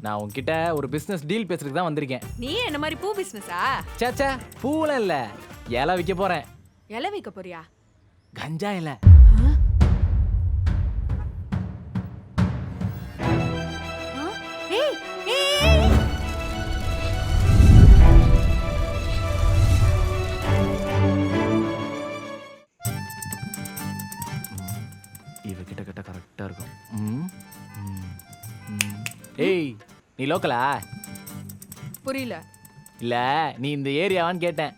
நான் உன்கிட்ட ஒரு பிசினஸ் டீல் பேசுறதுக்கு தான் வந்திருக்கேன். நீ என்ன மாதிரி பூ பிசினஸா சேச்சா பூவெல்லாம் இல்ல. இலை விற்க போறேன். இலை விற்க போறியா? கஞ்சா இலை. நீ லோக்கலா? புரியல. இல்ல நீ இந்த ஏரியாவான்னு கேட்டேன்.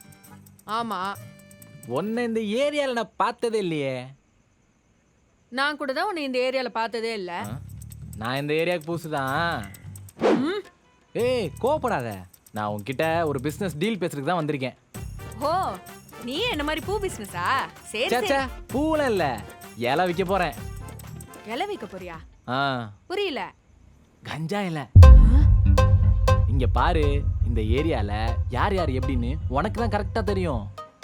ஆமா. உன்னை இந்த ஏரியால நான் பார்த்ததே இல்லையே. நான் கூட தான் உன்னை இந்த ஏரியால பார்த்ததே இல்ல? நான் இந்த ஏரியாவுக்கு புதுசுதான். ஏய் கோவப்படாத. நான் உன்கிட்ட ஒரு பிசினஸ் டீல் பேசுறதுக்கு தான் வந்திருக்கேன். ஓ நீ என்ன மாதிரி பூ பிசினஸா சரி சேச்சா சரி. பூவெல்லாம் இல்ல. இலை விற்க போறேன். இலை விற்க போறியா? ஆ. புரியல. கஞ்சா இலை. இங்க பாரு இந்த ஏரியால யார் யார் எப்படின்னு உனக்கு தான் கரெக்டா தெரியும்.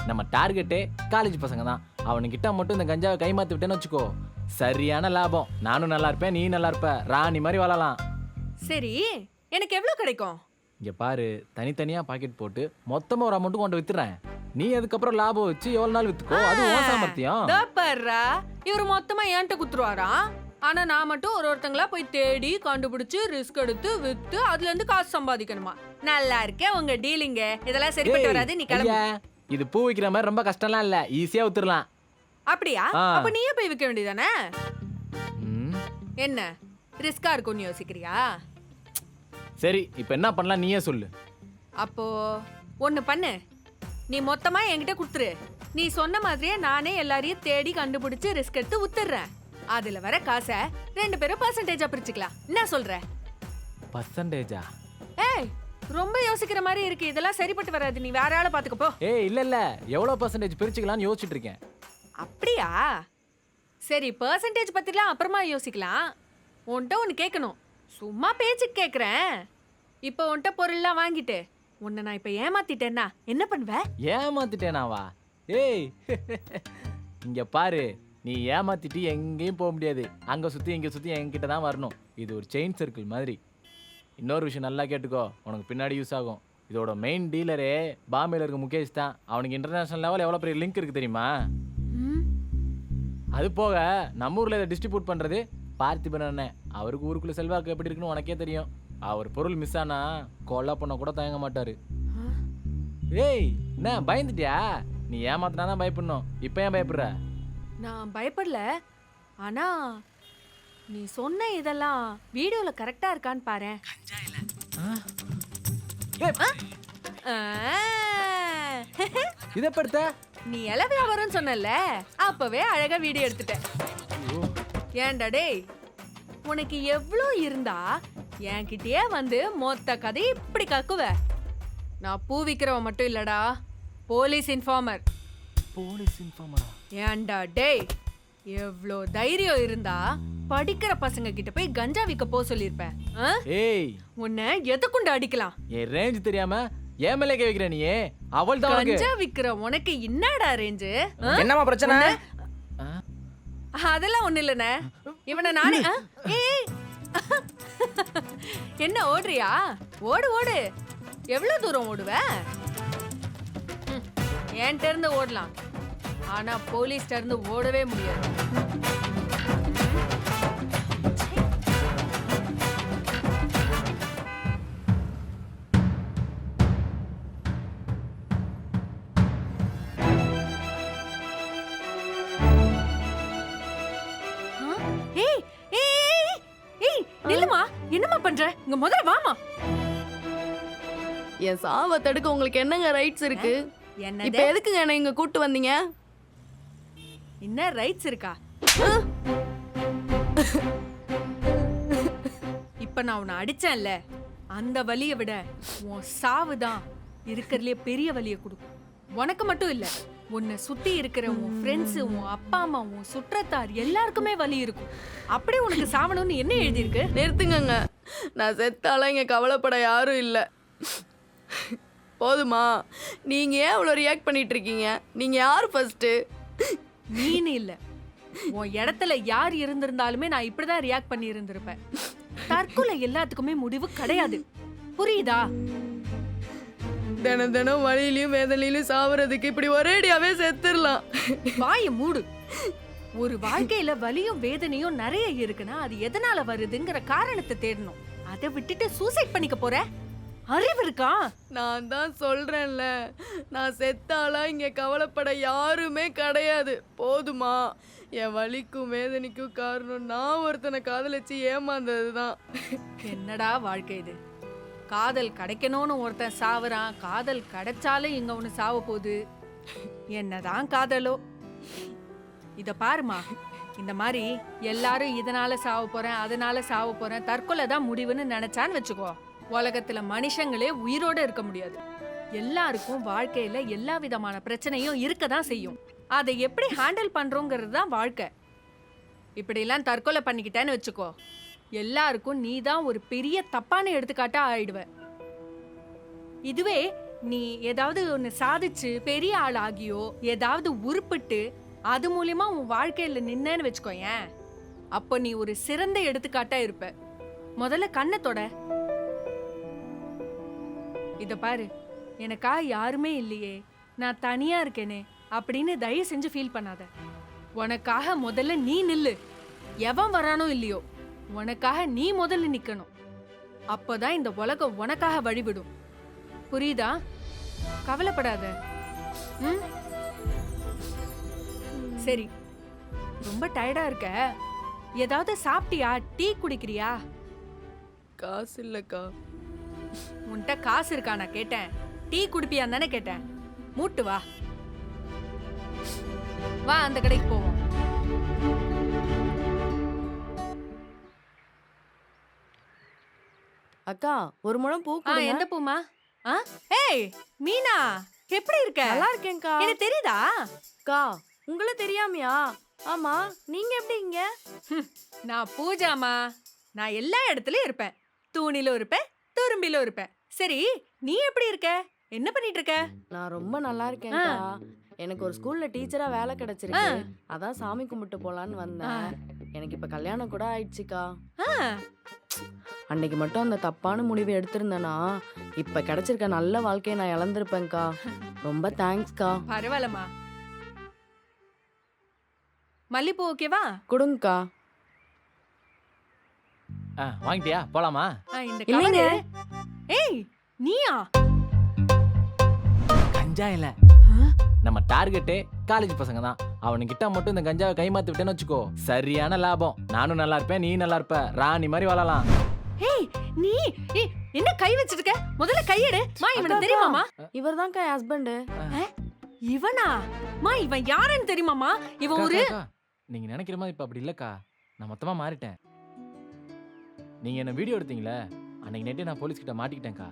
நம்ம டார்கெட்டே காலேஜ் பசங்க தான். அவனுக்கிட்ட மட்டும் இந்த கஞ்சாவை கைமாத்தி விட்டேன்னு வச்சுக்கோ. சரியான லாபம். நானும் நல்லா இருப்பேன் நீ நல்லா இருப்ப. ராணி மாதிரி வாழலாம். சரி எனக்கு எவ்வளவு கிடைக்கும்? இங்க பாரு தனித்தனியா பாக்கெட் போட்டு மொத்தமா ஒரு அமௌண்ட் கொண்டு வித்துறேன். நீ அதுக்கப்புறம் லாபம் வச்சு எவ்வளவு நாள் வித்துக்கோ? அது உன் சாமர்த்தியம் இவரு மொத்தமா என்கிட்ட குத்துருவாராம் ஆனா நான் மட்டும் ஒரு ஒருத்தங்களா போய் தேடி கண்டுபிடிச்சு ரிஸ்க் எடுத்து வித்து அதுல இருந்து காசு சம்பாதிக்கணுமா? நல்லா இருக்கே உங்க டீலிங்க இதெல்லாம் சரிப்பட்டு வராது நீ கிளம்பு. இது பூ விக்கிற மாதிரி ரொம்ப கஷ்டம்லாம் இல்ல. ஈஸியா வித்துடலாம் அப்படியா. அப்ப நீயே போய் விற்க வேண்டியதானே? என்ன? ரிஸ்கா இருக்கும்னு யோசிக்கிறியா? சரி இப்ப என்ன பண்ணலாம் நீயே சொல்லு. அப்போ ஒண்ணு பண்ணு. நீ மொத்தமா என்கிட்ட கொடுத்துரு. நீ சொன்ன மாதிரியே நானே எல்லாரையும் தேடி கண்டுபிடிச்சு ரிஸ்க் எடுத்து வித்துடுறேன் அதுல வர காசை ரெண்டு பேரும் பர்சன்டேஜா பிரிச்சுக்கலாம். என்ன சொல்ற? பர்சன்டேஜா ஏய் ரொம்ப யோசிக்கிற மாதிரி இருக்கு. இதெல்லாம் சரிப்பட்டு வராது. நீ வேற ஆளை பாத்துக்க போ. ஏய் இல்ல இல்ல. எவ்வளவு பர்சன்டேஜ் பிரிச்சுக்கலாம்னு யோசிச்சுட்டு இருக்கேன். அப்படியா? சரி பர்சன்டேஜ் பத்திலாம் அப்புறமா யோசிக்கலாம். உன்கிட்ட ஒன்று கேட்கணும் சும்மா பேச்சுக்கு கேட்குறேன் இப்போ உன்கிட்ட பொருள்லாம் வாங்கிட்டு உன்னை நான் இப்போ ஏமாத்திட்டேன்னா என்ன பண்ணுவ? ஏமாத்திட்டேனாவா? ஏய் இங்க பாரு. நீ ஏமாத்திட்டு எங்கேயும் போக முடியாது. அங்க சுத்தி இங்க சுத்தி என்கிட்ட தான் வரணும். இது ஒரு செயின் சர்க்கிள் மாதிரி. இன்னொரு விஷயம் நல்லா கேட்டுக்கோ. உனக்கு பின்னாடி யூஸ் ஆகும். இதோட மெயின் டீலரே பாம்பேல இருக்க முகேஷ் தான். அவனுக்கு இன்டர்நேஷனல் லெவல் எவ்வளோ பெரிய லிங்க் இருக்கு தெரியுமா? அது போக நம்ம ஊர்ல இதை டிஸ்ட்ரிபியூட் பண்றது பார்த்திபன் அண்ணன். அவருக்கு ஊருக்குள்ள செல்வாக்கு எப்படி இருக்குன்னு உனக்கே தெரியும். அவர் பொருள் மிஸ் ஆனா கொலை பண்ண கூட தயங்க மாட்டாரு. ஏய் என்ன பயந்துட்டியா? நீ ஏமாத்தினா தான் பயப்படணும். இப்போ ஏன் பயப்படுற? நான் பயப்படல. ஆனா நீ சொன்ன இதெல்லாம் வீடியோல கரெக்டா இருக்கான்னு பாரேன் இதை படுத்த. நீ இலை வியாபாரம்னு சொன்னல அப்பவே அழகா வீடியோ எடுத்துட்டேன் ஏன்டா டேய் உனக்கு எவ்வளோ இருந்தா என்கிட்டயே வந்து மொத்த கதை இப்படி கக்குவ? நான் பூ விக்கிறவன் மட்டும் இல்லடா போலீஸ் இன்ஃபார்மர். போலீஸ் இன்ஃபார்மரா? ஏன்டா டேய் எவ்வளோ தைரியம் இருந்தா படிக்கிற பசங்க கிட்ட போய் கஞ்சா விற்க போக சொல்லியிருப்பேன் ஆ? ஏய். உன்னை எதுக்குண்டு அடிக்கலாம்? என் ரேஞ்ச் தெரியாம ஏன் மேலே கை வைக்கிற நீ அவள் தான் உனக்கு. கஞ்சா விக்கிற உனக்கு என்னடா ரேஞ்சு என்னம்மா பிரச்சனை? அதெல்லாம் ஒண்ணு இல்லைண்ணே. இவனை நானே ஆ? ஏய். என்ன ஓடுறியா? ஓடு ஓடு. எவ்வளவு தூரம் ஓடுவ? ம், என்கிட்ட இருந்து ஓடலாம். ஆனா போலீஸ்ட இருந்து ஓடவே முடியாது. என்னம்மா பண்ற? இங்க முதல்ல வாமா என் சாவை தடுக்க உங்களுக்கு என்னங்க ரைட்ஸ் இருக்கு? இப்ப எதுக்குங்க என்ன இங்க கூட்டு வந்தீங்க? என்ன ரைட்ஸ் இருக்கா? இப்ப நான் உன்னை அடிச்சேன்ல அந்த வலியை விட உன் சாவு தான் இருக்கிறதுலே பெரிய வலியை கொடுக்கும். உனக்கு மட்டும் இல்ல உன்னை சுத்தி இருக்கிற உன் ஃப்ரெண்ட்ஸ் உன் அப்பா அம்மா உன் சுற்றத்தார் எல்லாருக்குமே வலி இருக்கும். அப்படியே உனக்கு சாவணும்னு என்ன எழுதியிருக்கு? நிறுத்துங்கங்க. நான் செத்தாலும் இங்க கவலைப்பட யாரும் இல்ல. போதுமா? நீங்க ஏன் இவ்வளோ ரியாக்ட் பண்ணிட்டு இருக்கீங்க? நீங்க யார் ஃபர்ஸ்ட் நீனு இல்ல. உன் இடத்துல யார் இருந்திருந்தாலுமே நான் இப்படிதான் ரியாக்ட் பண்ணி இருந்திருப்பேன் தற்கொலை எல்லாத்துக்குமே முடிவு கிடையாது. புரியுதா? தினம் தினம் வழியிலயும் வேதனையிலயும் சாவறதுக்கு இப்படி ஒரேடியாவே செத்துடலாம். வாய மூடு. ஒரு வாழ்க்கையில வலியும் வேதனையும் நிறைய இருக்குன்னா அது எதனால வருதுங்கிற காரணத்தை தேடணும். அதை விட்டுட்டு சூசைட் பண்ணிக்க போற? அறிவு இருக்கா? நான் தான் சொல்றேன்ல. நான் செத்தாலா இங்க கவலைப்பட யாருமே கிடையாது. போதுமா? என் வலிக்கும் வேதனைக்கும் காரணம் நான் ஒருத்தனை காதலிச்சு ஏமாந்தது தான் என்னடா வாழ்க்கை இது? காதல் கிடைக்கணும்னு ஒருத்தன் சாவுறான். காதல் கிடைச்சாலும் இங்க ஒண்ணு சாவ போகுது. என்னதான் காதலோ. இத பாருமா இந்த மாதிரி எல்லாரும் இதனால சாவ போறேன் அதனால சாவ போறேன் தற்கொலை தான் முடிவுன்னு நினைச்சான்னு வச்சுக்கோ. உலகத்துல மனுஷங்களே உயிரோட இருக்க முடியாது. எல்லாருக்கும் வாழ்க்கையில எல்லா விதமான பிரச்சனையும் இருக்க தான் செய்யும். அதை எப்படி ஹேண்டில் பண்றோங்கிறது தான் வாழ்க்கை. இப்படிலாம் தற்கொலை பண்ணிக்கிட்டேன்னு வச்சுக்கோ. எல்லாருக்கும் நீ தான் ஒரு பெரிய தப்பான எடுத்துக்காட்டா ஆயிடுவ. இதுவே நீ ஏதாவது ஒன்று சாதிச்சு பெரிய ஆள் ஆகியோ ஏதாவது உருப்பிட்டு அது மூலியமா உன் வாழ்க்கையில நின்னேன்னு வச்சுக்கோயேன். அப்போ நீ ஒரு சிறந்த எடுத்துக்காட்டா இருப்ப. முதல்ல கண்ணை தொட. இதை பாரு எனக்கா யாருமே இல்லையே நான் தனியா இருக்கேனே அப்படின்னு தயவு செஞ்சு ஃபீல் பண்ணாத. உனக்காக முதல்ல நீ நில்லு. எவன் வரானோ இல்லையோ உனக்காக நீ முதல்ல நிக்கணும். அப்போதான் இந்த உலகம் உனக்காக வழிவிடும். புரியுதா? கவலைப்படாத. ம்? சரி ரொம்ப டயர்டா இருக்க. ஏதாவது சாப்பிட்டியா? டீ குடிக்கிறியா? காசு இல்லக்கா. உன்கிட்ட காசு இருக்கா? நான் கேட்டேன். டீ குடிப்பியான்னு தானே கேட்டேன். மூட்டு வா. வா அந்த கடைக்கு போவோம். அக்கா ஒரு முழம் பூ ஆ கொடுங்க. எந்த பூமா? ஆ? ஏய் மீனா எப்படி இருக்க? நல்லா இருக்கேன்க்கா. எனக்கு தெரியுதா? அக்கா உங்களை தெரியாமையா? ஆமா நீங்க எப்படி இங்க? நான் பூஜாமா. நான் எல்லா இடத்துலயும் இருப்பேன். தூணிலும் இருப்பேன் துரும்பிலும் இருப்பேன். சரி நீ எப்படி இருக்க? என்ன பண்ணிட்டு இருக்க நான் ரொம்ப நல்லா இருக்கேன்க்கா. எனக்கு ஒரு ஸ்கூல்ல டீச்சரா வேலை கிடைச்சிருக்கு. அதான் சாமி கும்பிட்டு போலான்னு வந்தேன். எனக்கு இப்ப கல்யாணம் கூட ஆயிடுச்சுக்கா. அன்னைக்கு மட்டும் அந்த தப்பான முடிவு எடுத்திருந்தேனா இப்ப கிடைச்சிருக்க நல்ல வாழ்க்கையை நான் இழந்திருப்பேன்க்கா. ரொம்ப தேங்க்ஸ்க்கா. பரவாயில்லம்மா. மல்லிப்பூ ஓகேவா கொடுங்கக்கா. வாங்கிட்டியா? போலாமா? ஆ, இந்த இல்லைங்க. கவரு. ஏய் நீயா? கஞ்சா இல்ல. நம்ம டார்கெட்டே காலேஜ் பசங்க தான் அவனுக்கிட்ட மட்டும் இந்த கஞ்சாவை கைமாத்தி விட்டேன்னு வச்சுக்கோ. சரியான லாபம். நானும் நல்லா இருப்பேன் நீ நல்லா இருப்ப. ராணி மாதிரி வாழலாம். ஏய் நீ ஏய் என்ன கை வச்சிருக்க? முதல்ல கையெடு மா இவனுக்கு அக்கா. தெரியுமாமா? இவர்தான்க்கா என் ஹஸ்பண்டு இவனா? மா இவன் யாருன்னு தெரியுமாமா? இவன் ஒரு அக்கா, அக்கா, நீங்க நினைக்கிற மாதிரி இப்ப அப்படி இல்லக்கா. நான் மொத்தமா மாறிட்டேன். நீங்கள் என்ன வீடியோ எடுத்தீங்களே? அன்னைக்கு நைட்டே நான் போலீஸ்கிட்ட மாட்டிக்கிட்டேன்க்கா.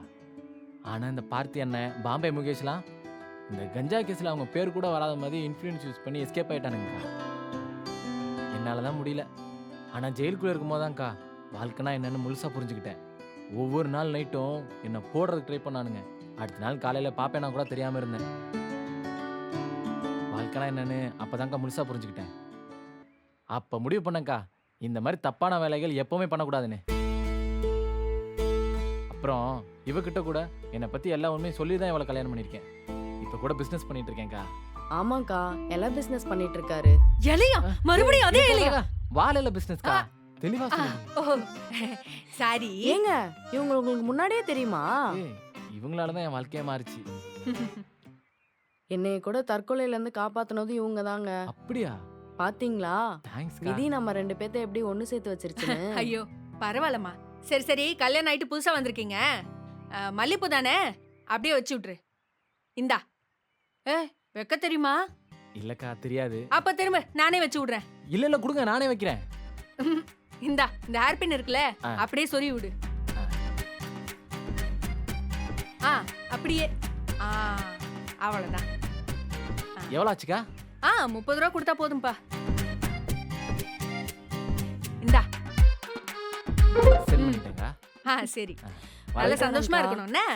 இந்த பார்த்தி அண்ணன் பாம்பே முகேஷ்லாம் இந்த கஞ்சா கேஸில் அவங்க பேர் கூட வராத மாதிரி இன்ஃப்ளூயன்ஸ் யூஸ் பண்ணி எஸ்கேப் ஆகிட்டானுங்கக்கா என்னால் தான் முடியல. ஆனா ஜெயிலுக்குள்ள இருக்கும்போதான்க்கா வாழ்க்கைனா என்னென்னு முழுசாக புரிஞ்சுக்கிட்டேன். ஒவ்வொரு நாள் நைட்டும் என்னை போடுறதுக்கு ட்ரை பண்ணானுங்க. அடுத்த நாள் காலையில் பாப்பேனா கூட தெரியாமல் இருந்தேன். வாழ்க்கைனா என்னன்னு அப்பதான்க்கா முழுசாக புரிஞ்சுக்கிட்டேன். அப்போ முடிவு பண்ணேங்க்கா இந்த மாதிரி தப்பான வேலைகள் எப்போவுமே பண்ணக்கூடாதுன்னு. அப்புறம் இவகிட்ட கூட என்னை பத்தி எல்லா உண்மையும் சொல்லி தான் இவளை கல்யாணம் பண்ணியிருக்கேன். இப்ப கூட பிசினஸ் பண்ணிட்டு இருக்கேன்க்கா. ஆமாக்கா எல்லாம் பிசினஸ் பண்ணிட்டு இருக்காரு. இலையா மறுபடியும் அதே இலையா வாழையில பிசினஸ்க்கா தெளிவா ஓ சாரி. ஏங்க இவங்க உங்களுக்கு முன்னாடியே தெரியுமா? ஏய், இவங்களால தான் என் வாழ்க்கையே மாறிச்சு. என்னைய கூட தற்கொலையில இருந்து காப்பாத்துனதும் இவங்க தாங்க அப்படியா? பாத்தீங்களா? தேங்க்ஸ் விதி நம்ம ரெண்டு பேத்த எப்படி ஒண்ணு சேர்த்து வச்சிருச்சுன்னு. ஐயோ பரவாயில்லம்மா. சரி சரி. கல்யாணம் ஆயிட்டு புதுசா வந்திருக்கீங்க. ஆ, மல்லிப்பூ தானே? அப்படியே வச்சு விட்ரு இந்தா. ஏ வைக்க தெரியுமா? இல்லக்கா தெரியாது. அப்ப திரும்ப நானே வச்சு விடுறேன். இல்ல இல்ல கொடுங்க. நானே வைக்கிறேன். இந்தா இந்த ஹேர்பின் இருக்குல்ல ஆ. அப்படியே சொறி விடு. ஆ. ஆ அப்படியே. ஆ அவ்வளவுதான். எவ்வளோ ஆச்சுக்கா? ஆ முப்பது ரூபா கொடுத்தா போதும்பா. ஆ சரி நல்ல. சந்தோஷமா வரேன்க்கா. இருக்கணும்னே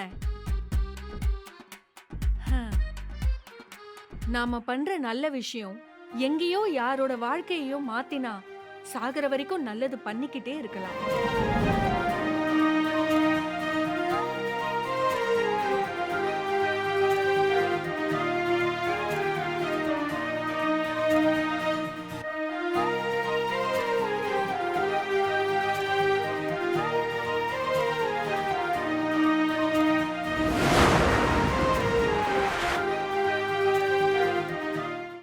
நாம பண்ற நல்ல விஷயம் எங்கேயோ யாரோட வாழ்க்கையோ மாத்தினா சாகுற வரைக்கும் நல்லது பண்ணிக்கிட்டே இருக்கலாம்